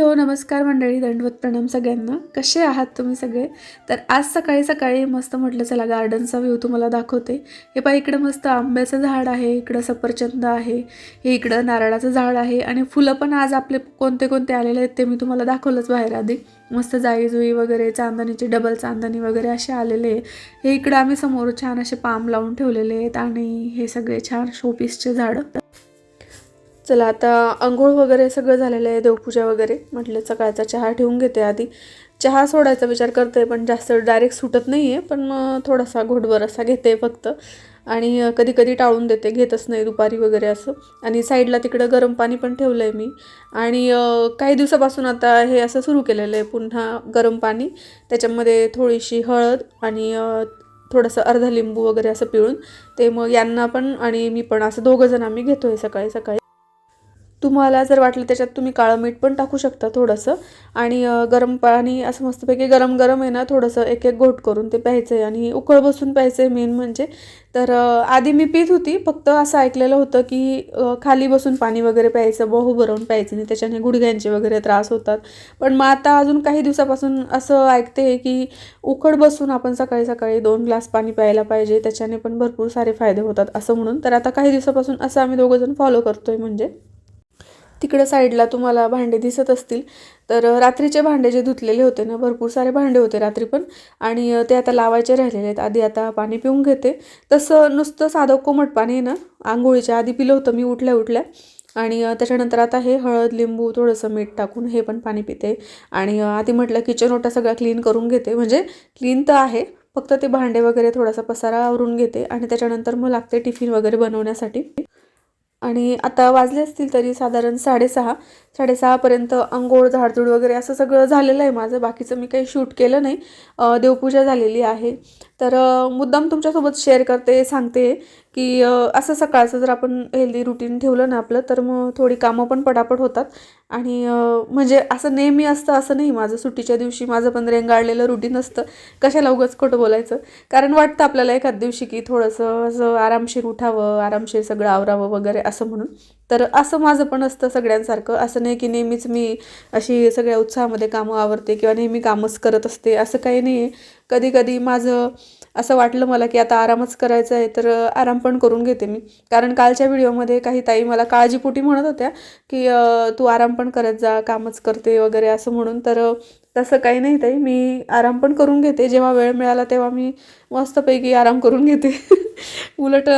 Hello नमस्कार मंडळी दंडवत प्रणाम सगळ्यांना. कसे आहात तुम्ही सगळे? तर आज सकाळी सकाळी मस्त म्हटलं चला गार्डनचा व्ह्यू तुम्हाला दाखवते. हे पहा इकडं मस्त आंब्याचं झाड आहे इकडं सफरचंद आहे हे इकडं नारळाचं झाड आहे आणि फुलं पण आज आपले कोणते कोणते आलेले आहेत ते मी तुम्हाला दाखवलंच बाहेर आधी. मस्त जाई जुई वगैरे चांदणीचे डबल चांदणी वगैरे असे आलेले हे इकडं आम्ही समोर छान असे पाम लावून ठेवलेले आहेत आणि हे सगळे छान शोपीसचे झाडं. चला आता आंघोळ वगैरे सगळं झालेलं आहे देवपूजा वगैरे. म्हटलं सकाळचा चहा ठेवून घेते आधी. चहा सोडायचा विचार करते पण जास्त डायरेक्ट सुटत नाही आहे पण मग थोडासा घोटभर असा घेते फक्त. आणि कधी कधी टाळून देते घेतच नाही दुपारी वगैरे असं. आणि साईडला तिकडं गरम पाणी पण ठेवलं आहे मी. आणि काही दिवसापासून आता हे असं सुरू केलेलं आहे पुन्हा गरम पाणी. त्याच्यामध्ये थोडीशी हळद आणि थोडंसं अर्धा लिंबू वगैरे असं पिळून. ते मग यांना पण आणि मी पण असं दोघंजण आम्ही घेतो आहे सकाळी सकाळी तुम्हाला जर वाटलं त्याच्यात तुम्ही काळं मीठ पण टाकू शकता थोडंसं. आणि गरम पाणी असं मस्तपैकी गरम गरम आहे ना थोडंसं एक एक घोट करून ते प्यायचं आहे. आणि उकळ बसून प्यायचं आहे मेन म्हणजे. तर आधी मी पित होती फक्त असं ऐकलेलं होतं की खाली बसून पाणी वगैरे प्यायचं बहु भरवून प्यायचं नाही त्याच्याने गुडघ्यांचे वगैरे त्रास होतात. पण मग आता अजून काही दिवसापासून असं ऐकते की उकड बसून आपण सकाळी सकाळी दोन ग्लास पाणी प्यायला पाहिजे त्याच्याने पण भरपूर सारे फायदे होतात असं म्हणून. तर आता काही दिवसापासून असं आम्ही दोघंजण फॉलो करतोय म्हणजे. तिकडं साईडला तुम्हाला भांडे दिसत असतील. तर रात्रीचे भांडे जे धुतलेले होते ना भरपूर सारे भांडे होते रात्री पण. आणि ते आता लावायचे राहिलेले आहेत. आधी आता पाणी पिऊन घेते. तसं नुसतं साधं कोमट पाणी आहे ना आंघोळीच्या आधी पिलं होतं मी उठल्या उठल्या. आणि त्याच्यानंतर आता हे हळद लिंबू थोडंसं मीठ टाकून हे पण पाणी पिते. आणि आधी म्हटलं किचन ओटा सगळा क्लीन करून घेते. म्हणजे क्लीन तर आहे फक्त ते भांडे वगैरे थोडासा पसारा आवरून घेते. आणि त्याच्यानंतर मग लागते टिफिन वगैरे बनवण्यासाठी. आणि आता वाजले असतील तरी साधारण साडेसहा साडेसहापर्यंत अंघोळ झाडझूड वगैरे असं सगळं झालेलं आहे माझं. बाकीचं मी काही शूट केलं नाही. देवपूजा झालेली आहे. तर मुद्दाम तुमच्यासोबत शेअर करते सांगते. की असं सकाळचं जर आपण हेल्दी रुटीन ठेवलं ना आपलं तर मग थोडी कामं पण पटापट होतात. आणि म्हणजे असं नेहमी असतं असं नाही. माझं सुट्टीच्या दिवशी माझं पण रेंगाळलेलं रुटीन असतं. कशाला उगाच खोटं बोलायचं? कारण वाटतं आपल्याला एखाद दिवशी की थोडंसं असं आरामशीर उठावं आरामशीर सगळं आवरावं वगैरे असं म्हणून. तर असं माझं पण असतं सगळ्यांसारखं. असं नाही की नेहमीच मी अशी सगळ्या उत्साहामध्ये कामं आवरते किंवा नेहमी कामच करत असते. असं काही नाही आहे कधी कधी माझं असं वाटलं मला की आता आरामच करायचा आहे तर आराम पण करून घेते मी. कारण कालच्या व्हिडिओमध्ये काही ताई मला काळजीपोटी म्हणत होत्या की तू आराम पण करत जा कामच करते वगैरे असं म्हणून. तर तसं काही नाही ताई. मी आराम पण करून घेते. जेव्हा वेळ मिळाला तेव्हा मी मस्तपैकी आराम करून घेते. उलट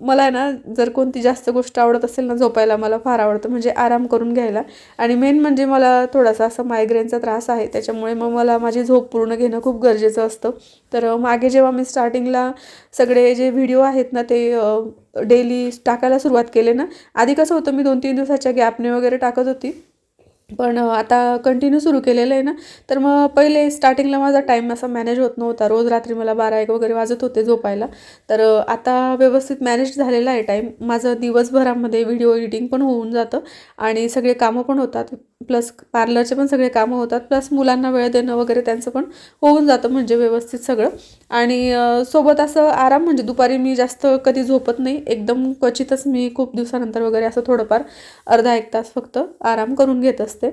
मला आहे ना जर कोणती जास्त गोष्ट आवडत असेल ना झोपायला मला फार आवडतं. म्हणजे आराम करून घ्यायला. आणि मेन म्हणजे मला थोडासा असं मायग्रेनचा त्रास आहे. त्याच्यामुळे मग मला माझी झोप पूर्ण घेणं खूप गरजेचं असतं. तर मागे जेव्हा मी स्टार्टिंगला सगळे जे व्हिडिओ आहेत ना ते डेली टाकायला सुरुवात केले ना आधी कसं होतं मी दोन तीन दिवसाच्या गॅपने वगैरे टाकत होती. पण आता कंटिन्यू सुरू केलेलं आहे ना तर मग पहिले स्टार्टिंगला माझा टाईम असा मॅनेज होत नव्हता. रोज रात्री मला बारा एक वगैरे वाजत होते झोपायला. तर आता व्यवस्थित मॅनेज झालेला आहे टाईम माझं दिवसभरामध्ये व्हिडिओ एडिटिंग पण होऊन जातं आणि सगळे कामं पण होतात. प्लस पार्लरचे पण सगळे कामं होतात प्लस मुलांना वेळ देणं वगैरे त्यांचं पण होऊन जातं म्हणजे व्यवस्थित सगळं. आणि सोबत असं आराम म्हणजे दुपारी मी जास्त कधी झोपत नाही एकदम क्वचितच मी खूप दिवसानंतर वगैरे असं थोडंफार अर्धा एक तास फक्त आराम करून घेत असते.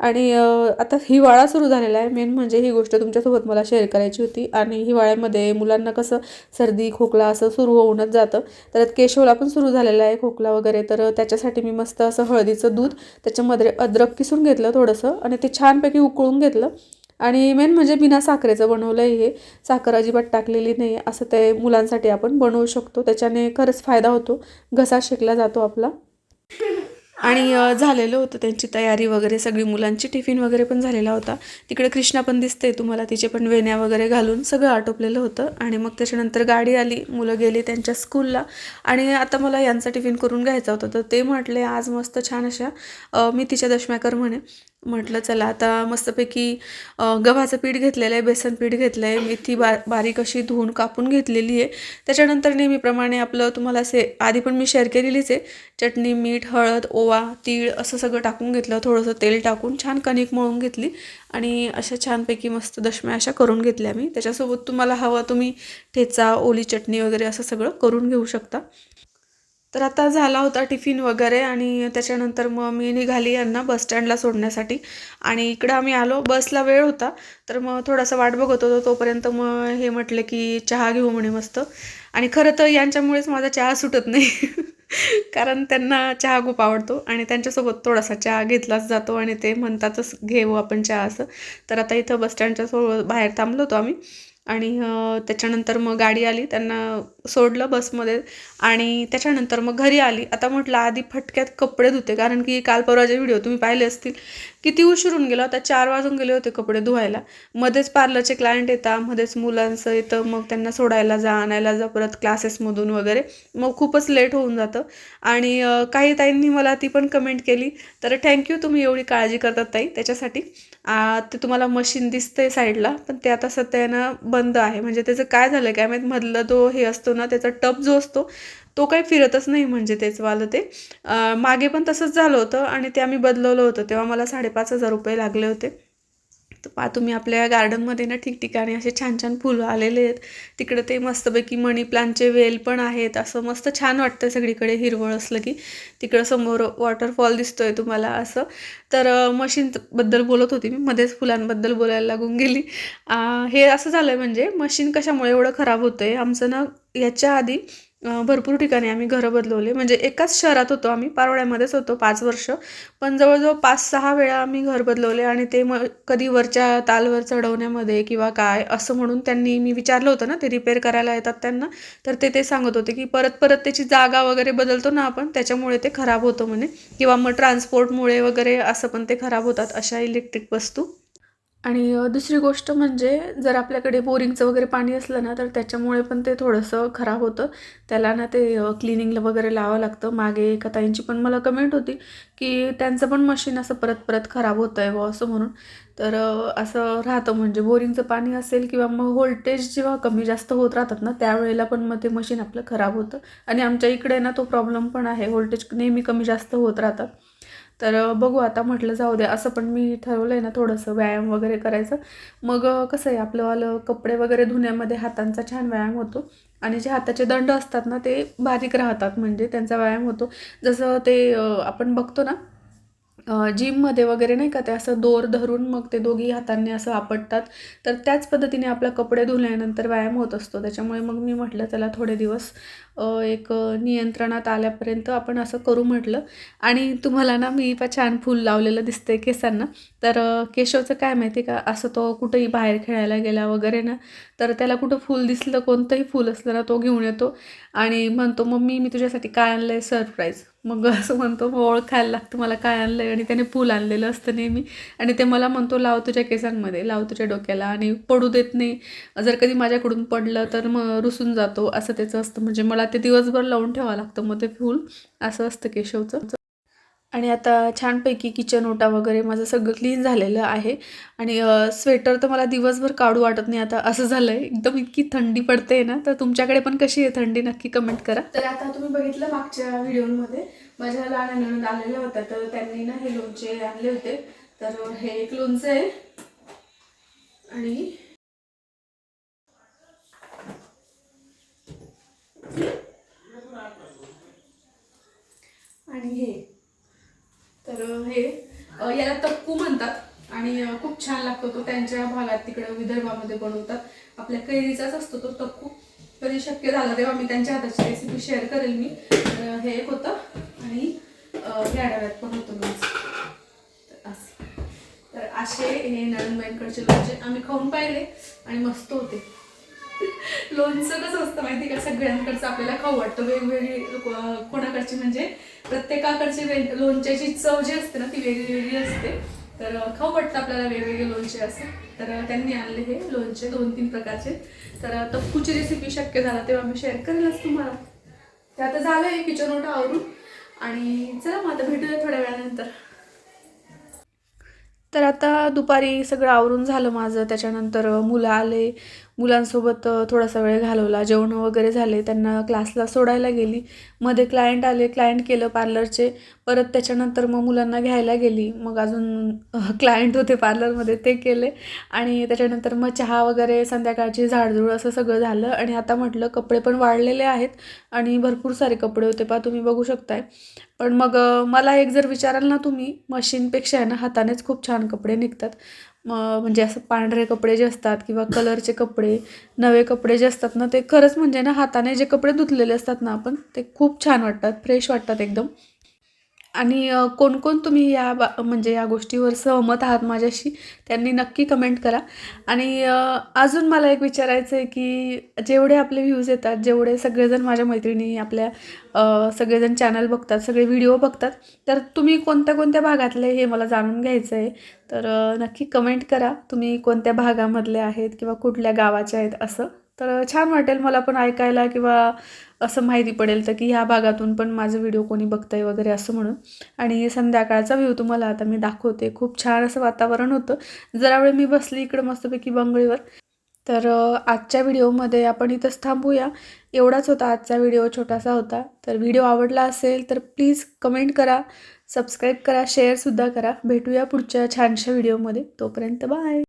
आणि आता हिवाळा सुरू झालेला आहे मेन म्हणजे ही गोष्ट तुमच्यासोबत मला शेअर करायची होती. आणि हिवाळ्यामध्ये मुलांना कसं सर्दी खोकला असं सुरू होऊनच जातं. तर केशवला पण सुरू झालेला आहे खोकला वगैरे तर त्याच्यासाठी मी मस्त असं हळदीचं दूध त्याच्यामध्ये अद्रक किसून घेतलं थोडंसं आणि ते छानपैकी उकळून घेतलं. आणि मेन म्हणजे बिना साखरेचं बनवलं आहे हे. साखर अजिबात टाकलेली नाही. असं ते मुलांसाठी आपण बनवू शकतो. त्याच्याने खरंच फायदा होतो. घसा शेकला जातो आपला. आणि झालेलं होतं त्यांची तयारी वगैरे सगळी मुलांची टिफिन वगैरे पण झालेला होता. तिकडे कृष्णा पण दिसते तुम्हाला तिचे पण वेण्या वगैरे घालून सगळं आटोपलेलं होतं. आणि मग त्याच्यानंतर गाडी आली मुलं गेली त्यांच्या स्कूलला. आणि आता मला यांचा टिफिन करून घ्यायचा होता तर ते म्हटले आज मस्त छान अशा मी मेथीच्या दशम्या कर म्हणे. म्हटलं चला आता मस्तपैकी गव्हाचं पीठ घेतलेलं आहे बेसन पीठ घेतलं आहे मेथी बा बारीक अशी धुवून कापून घेतलेली आहे. त्याच्यानंतर नेहमीप्रमाणे आपलं तुम्हाला असे आधी पण मी शेअर केलेलीच आहे. चटणी मीठ हळद ओवा तीळ असं सगळं टाकून घेतलं थोडंसं तेल टाकून छान कणिक मळून घेतली आणि अशा छानपैकी मस्त दशम्या अशा करून घेतल्या मी. त्याच्यासोबत तुम्हाला हवं तुम्ही ठेचा ओली चटणी वगैरे असं सगळं करून घेऊ शकता. तर आता झाला होता टिफिन वगैरे आणि त्याच्यानंतर मग मी निघाली यांना बसस्टँडला सोडण्यासाठी. आणि इकडं आम्ही आलो बसला वेळ होता तर मग थोडासा वाट बघत होतो. तोपर्यंत मग हे म्हटलं की चहा घेऊ म्हणे मस्त. आणि खरं तर यांच्यामुळेच माझा चहा सुटत नाही. कारण त्यांना चहा खूप आवडतो आणि त्यांच्यासोबत थोडासा चहा घेतलाच जातो आणि ते म्हणतातच घेऊ हो आपण चहा असं. तर आता इथं बसस्टँडच्या सो बाहेर थांबलो होतो आम्ही. आणि त्याच्यानंतर मग गाडी आली त्यांना सोडलं बसमध्ये आणि त्याच्यानंतर मग घरी आली. आता म्हटलं आधी फटक्यात कपडे धुते कारण की काल परवाचे व्हिडिओ तुम्ही पाहिले असतील. किती उशिरून गेला होता? चार वाजून गेले होते कपडे धुवायला. मध्येच पार्लरचे क्लायंट येतात मध्येच मुलांचं येतं मग त्यांना सोडायला जा आणायला जा परत क्लासेसमधून वगैरे. मग खूपच लेट होऊन जातं. आणि काही ताईंनी मला ती पण कमेंट केली. तर थँक्यू तुम्ही एवढी काळजी करतात ताई त्याच्यासाठी. ते तुम्हाला मशीन दिसतंय साईडला पण ते आता सध्या ना बंद आहे. म्हणजे त्याचं काय झालं काय माहीत? मधलं तो हे असतो ना त्याचा टप जो असतो तो काही फिरतच नाही म्हणजे तेच वालं ते मागे पण तसंच झालं होतं आणि ते आम्ही बदलवलं होतं. तेव्हा मला साडेपाच हजार रुपये लागले होते. तर पहा तुम्ही आपल्या गार्डनमध्ये ना ठिकठिकाणी असे छान छान फुलं आलेले आहेत. तिकडे ते मस्तपैकी मनी प्लांटचे वेल पण आहेत. असं मस्त छान वाटतं सगळीकडे हिरवळ असलं की. तिकडं समोर वॉटरफॉल दिसतोय तुम्हाला असं. तर मशीनबद्दल बोलत होती मी. मध्येच फुलांबद्दल बोलायला लागून गेली. हे असं झालं म्हणजे मशीन कशामुळे एवढं खराब होतं आहे आमचं ना याच्या आधी भरपूर ठिकाणी आम्ही घरं बदलवले. म्हणजे एकाच शहरात होतो आम्ही पारोळ्यामध्येच होतो पाच वर्ष. पण जवळजवळ पाच सहा वेळा आम्ही घर बदलवले आणि ते मग कधी वरच्या तालवर चढवण्यामध्ये किंवा काय असं म्हणून त्यांनी मी विचारलं होतं ना ते रिपेअर करायला येतात त्यांना. तर ते ते सांगत होते की परत परत त्याची जागा वगैरे बदलतो ना आपण त्याच्यामुळे ते खराब होतं म्हणे. किंवा मग ट्रान्सपोर्टमुळे वगैरे असं पण ते खराब होतात अशा इलेक्ट्रिक वस्तू. आणि दुसरी गोष्ट म्हणजे जर आपल्याकडे बोरिंगचं वगैरे पाणी असलं ना तर त्याच्यामुळे पण ते थोडंसं खराब होतं. त्याला ना ते क्लिनिंगला वगैरे लावावं लागतं. मागे एका ताईंची पण मला कमेंट होती की त्यांचं पण मशीन असं परत परत खराब होतं आहे व असं म्हणून. तर असं राहतं म्हणजे बोरिंगचं पाणी असेल किंवा मग व्होल्टेज जेव्हा कमी जास्त होत राहतात ना त्यावेळेला पण मग ते मशीन आपलं खराब होतं. आणि आमच्या इकडे ना तो प्रॉब्लेम पण आहे. व्होल्टेज नेहमी कमी जास्त होत राहतात तर बघू आता म्हटलं जाऊ द्या असं पण मी ठरवलं आहे ना थोडंसं व्यायाम वगैरे करायचं. मग कसं आहे आपलंवालं कपडे वगैरे धुण्यामध्ये हातांचा छान व्यायाम होतो. आणि जे हाताचे दंड असतात ना ते बारीक राहतात. म्हणजे त्यांचा व्यायाम होतो. जसं ते आपण बघतो ना जिममध्ये वगैरे नाही का ते असं दोर धरून मग ते दोघी हातांनी असं आपटतात. तर त्याच पद्धतीने आपला कपडे धुल्यानंतर व्यायाम होत असतो. त्याच्यामुळे मग मी म्हटलं त्याला थोडे दिवस एक नियंत्रणात आल्यापर्यंत आपण असं करू म्हटलं. आणि तुम्हाला ना मी पा छान फूल लावलेलं दिसतंय केसांना. तर केशवचं काय माहिती का? असं तो कुठंही बाहेर खेळायला गेला वगैरे ना तर त्याला कुठं फूल दिसलं कोणतंही फूल असलं ना तो घेऊन येतो. आणि म्हणतो मम्मी मी तुझ्यासाठी काय आणलं आहे सरप्राईज मग असं म्हणतो मग ओळखायला लागतं मला काय आणलं आहे आणि त्याने फूल आणलेलं असतं नेहमी. आणि ते मला म्हणतो लाव तुझ्या केसांमध्ये लाव तुझ्या डोक्याला आणि पडू देत नाही. जर कधी माझ्याकडून पडलं तर मग रुसून जातो. असं त्याचं असतं. म्हणजे मला ते दिवसभर लावून ठेवावं लागतं मग ते फूल. असं असतं केशवचं. आणि आता छानपैकी किचन ओटा वगैरे माझं सगळं क्लीन झालेलं आहे. आणि स्वेटर तर मला दिवसभर काढू वाटत नाही. आता असं झालं आहे एकदम इतकी थंडी पडते ना. तर तुमच्याकडे पण कशी आहे थंडी? नक्की कमेंट करा. तर आता तुम्ही बघितलं मागच्या व्हिडिओमध्ये. माझ्या लहान नणंद आलेल्या होत्या तर त्यांनी ना हे लोणचे आणले होते. तर हे एक लोणचं आहे. आणि आणि हे. तर हे याला तक्कू म्हणतात. आणि खूप छान लागतो तो. त्यांच्या भागात तिकडे विदर्भामध्ये बनवतात. आपल्या कैरीचाच असतो तो तक्कू. कधी शक्य झालं तेव्हा मी त्यांच्या हाताची रेसिपी शेअर करेल मी. तर हे एक होतं. आणि अ, या डब्यात पण होतं मी असं. तर असे हे नळनबाईंकडचे लोणचे आम्ही खाऊन पाहिले आणि मस्त होते. लोणचं कसं असतं माहिती का? सगळ्यांकडचं आपल्याला खाऊ वाटतं. वेगवेगळी कोणाकडची म्हणजे प्रत्येकाकडची वेग लोणच्याची चव जी असते ना ती वेगळी वेगळी असते. तर खाऊ वाटतं आपल्याला वेगवेगळे लोणचे असे. तर त्यांनी आणले हे लोणचे दोन तीन प्रकारचे. तर तप्पूची रेसिपी शक्य झाला तेव्हा मी शेअर करेलच तुम्हाला. ते आता झालं आहे किचन ओटा आवरून. आणि चला मग आता भेटूया थोड्या वेळानंतर. तर आता दुपारी सगळं आवरून झालं माझं. त्याच्यानंतर मुलं आले. मुलांसोबत थोडासा वेळ घालवला. जेवण वगैरे झाले त्यांना क्लासला सोडायला गेली. मध्ये क्लायंट आले क्लायंट केलं पार्लरचे परत त्याच्यानंतर मग मुलांना घ्यायला गेली. मग अजून क्लायंट होते पार्लरमध्ये ते केले. आणि त्याच्यानंतर मग चहा वगैरे संध्याकाळची झाडझूड असं सगळं झालं. आणि आता म्हटलं कपडे पण वाढलेले आहेत. आणि भरपूर सारे कपडे होते. पा तुम्ही बघू शकताय. पण मग मला एक जर विचाराल ना तुम्ही मशीनपेक्षा आहे ना हातानेच खूप छान कपडे निघतात. म्हणजे असं पांढरे कपडे जे असतात किंवा कलरचे कपडे नवे कपडे जे असतात ना ते खरंच म्हणजे ना हाताने जे कपडे धुतलेले असतात ना आपण ते खूप छान वाटतात फ्रेश वाटतात एकदम. आणि कोणकोण तुम्ही या बा म्हणजे या गोष्टीवर सहमत आहात माझ्याशी त्यांनी नक्की कमेंट करा. आणि अजून मला एक विचारायचं आहे की जेवढे आपले व्ह्यूज येतात जेवढे सगळेजण माझ्या मैत्रिणी आपल्या सगळेजण चॅनल बघतात सगळे व्हिडिओ बघतात तर तुम्ही कोणत्या कोणत्या भागातले हे मला जाणून घ्यायचं आहे तर नक्की कमेंट करा तुम्ही कोणत्या भागामधले आहेत किंवा कुठल्या गावाचे आहेत असं. तर छान वाटेल मला पण ऐकायला किंवा असं माहिती पडेल तर की ह्या भागातून पण माझं व्हिडिओ कोणी बघतंय वगैरे असं म्हणून. आणि संध्याकाळचा व्ह्यू तुम्हाला आता मी दाखवते. खूप छान असं वातावरण होतं. जरा वेळ मी बसली इकडं मस्तपैकी बंगळीवर. तर आजच्या व्हिडिओमध्ये आपण इथंच थांबूया. एवढाच होता आजचा व्हिडिओ छोटासा होता. तर व्हिडिओ आवडला असेल तर प्लीज कमेंट करा सबस्क्राईब करा शेअरसुद्धा करा. भेटूया पुढच्या छानशा व्हिडिओमध्ये तोपर्यंत बाय